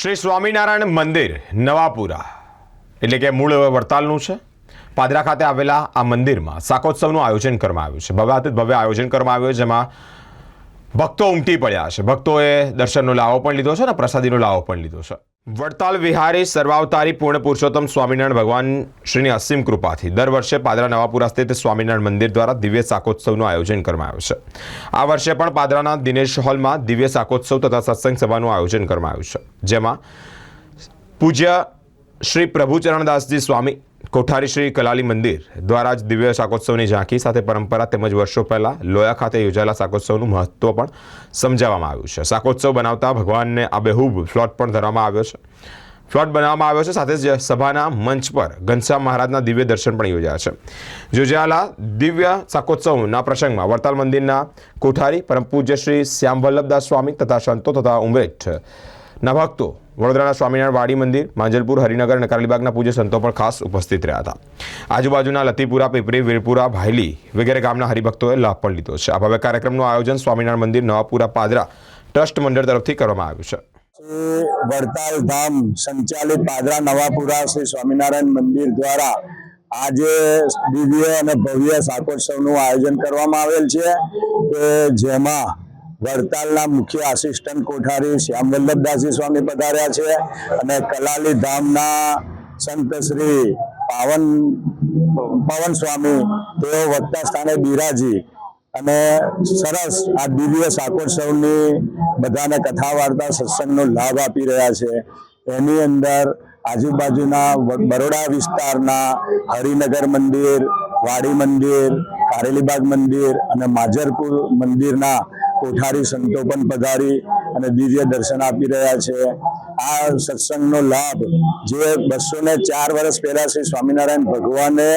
શ્રી સ્વામિનારાયણ મંદિર, નવાપુરા. એટલે કે મૂળ વડતાલનું છે. પાદરા ખાતે આવેલા આ મંદિરમાં શાકોત્સવનું આયોજન કરવામાં આવ્યું છે. ભવ્યાતીત ભવ્ય આયોજન કરવામાં આવ્યું છે, જેમાં ભક્તો ઉમટી પડ્યા છે. ભક્તોએ દર્શનનો લાવો પણ લીધો છે અને પ્રસાદીનો લાવો પણ લીધો છે. વડતાલ વિહારી સર્વાવતારી પૂર્ણ પુરુષોત્તમ સ્વામિનારાયણ ભગવાન શ્રીની અસીમ કૃપાથી દર વર્ષે પાદરા નવાપુરા સ્થિત સ્વામિનારાયણ મંદિર દ્વારા દિવ્ય શાકોત્સવનું આયોજન કરવામાં આવ્યું છે. આ વર્ષે પણ પાદરાના દિનેશ હોલમાં દિવ્ય શાકોત્સવ તથા સત્સંગ સભાનું આયોજન કરવામાં આવ્યું છે. જેમાં પૂજ્ય શ્રી પ્રભુચરણદાસજી સ્વામી કોઠારી શ્રી કલાલી મંદિર દ્વારા જ દિવ્ય શાકોત્સવની ઝાંખી સાથે પરંપરા તેમજ વર્ષો પહેલાં લોયા ખાતે યોજાયેલા શાકોત્સવનું મહત્વ પણ સમજાવવામાં આવ્યું છે. શાકોત્સવ બનાવતા ભગવાનને આબેહૂબ ફ્લોટ પણ ધરવામાં આવ્યો છે. ફ્લોટ બનાવવામાં આવ્યો છે, સાથે જ સભાના મંચ પર ઘનશ્યામ મહારાજના દિવ્ય દર્શન પણ યોજાયા છે. યોજાયેલા દિવ્ય શાકોત્સવના પ્રસંગમાં વડતાલ મંદિરના કોઠારી, પરમ પૂજ્ય શ્રી શ્યામ વલ્લભદાસ સ્વામી તથા સંતો તથા ઉમરેઠ ના ભક્તો વડોદરાના સ્વામિનારાયણ વાડી મંદિર, માંજલપુર, હરિનગર અને કારલીબાગના પૂજ્ય સંતો પણ ખાસ ઉપસ્થિત રહ્યા હતા. આજુબાજુના લતીપુરા, પીપરી, વીરપુરા, ભાયલી વગેરે ગામના હરિભક્તોએ લાભ પણ લીધો છે. આ ભવ્ય કાર્યક્રમનું આયોજન સ્વામિનારાયણ મંદિર, નવાપુરા, પાદરા ટ્રસ્ટ મંડળ તરફથી કરવામાં આવ્યું છે. વડતાલ ધામ સંચાલિત પાદરા, નવાપુરા શ્રી સ્વામિનારાયણ મંદિર દ્વારા આજે દિવ્ય અને ભવ્ય શાકોત્સવનું આયોજન કરવામાં આવેલ છે કે જેમાં વડતાલના મુખ્ય આસિસ્ટન્ટ કોઠારી શ્યામ વલ્લભદાસજી સ્વામી પધાર્યા છે અને કલાલી ધામના સંત શ્રી પાવન, પવન સ્વામી, તેઓ વક્તા સ્થાને બિરાજી અને સરસ આ દિવ્ય સાકોત્સવની બધાને કથા વાર્તા સત્સંગનો લાભ આપી રહ્યા છે. એની અંદર આજુબાજુના બરોડા વિસ્તારના હરિનગર મંદિર, વાડી મંદિર, કારેલીબાગ મંદિર અને માજરપુર મંદિરના કોઠારી સંતો પણ પધારી અને દિવ્ય દર્શન આપી રહ્યા છે. આ સત્સંગનો લાભ જે બસો ને ચાર વર્ષ પહેલા શ્રી સ્વામિનારાયણ ભગવાને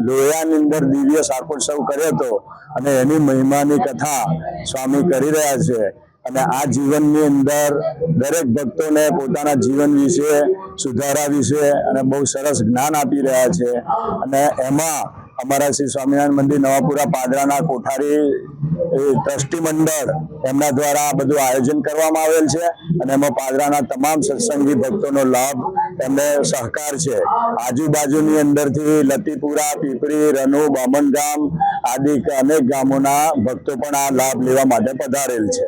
લોયાની અંદર દિવ્ય શાકોત્સવ કર્યો હતો અને એની મહિમાની કથા સ્વામી કરી રહ્યા છે. અને આ જીવનની અંદર દરેક ભક્તોને પોતાના જીવન વિશે સુધારા વિશે અને બહુ સરસ જ્ઞાન આપી રહ્યા છે. અને એમાં અમારા શ્રી સ્વામિનારાયણ મંદિર નવાપુરા પાદરાના કોઠારી ટ્રસ્ટી મંડળ એમના દ્વારા આ બધું આયોજન કરવામાં આવેલ છે અને એમાં પાદરાના તમામ સત્સંગી ભક્તોનો લાભ એમને સહકાર છે. આજુબાજુની અંદરથી લતીપુરા પીપળી રનુ બામણગામ આદિ અનેક ગામોના ભક્તો પણ આ લાભ લેવા માટે પધારેલ છે.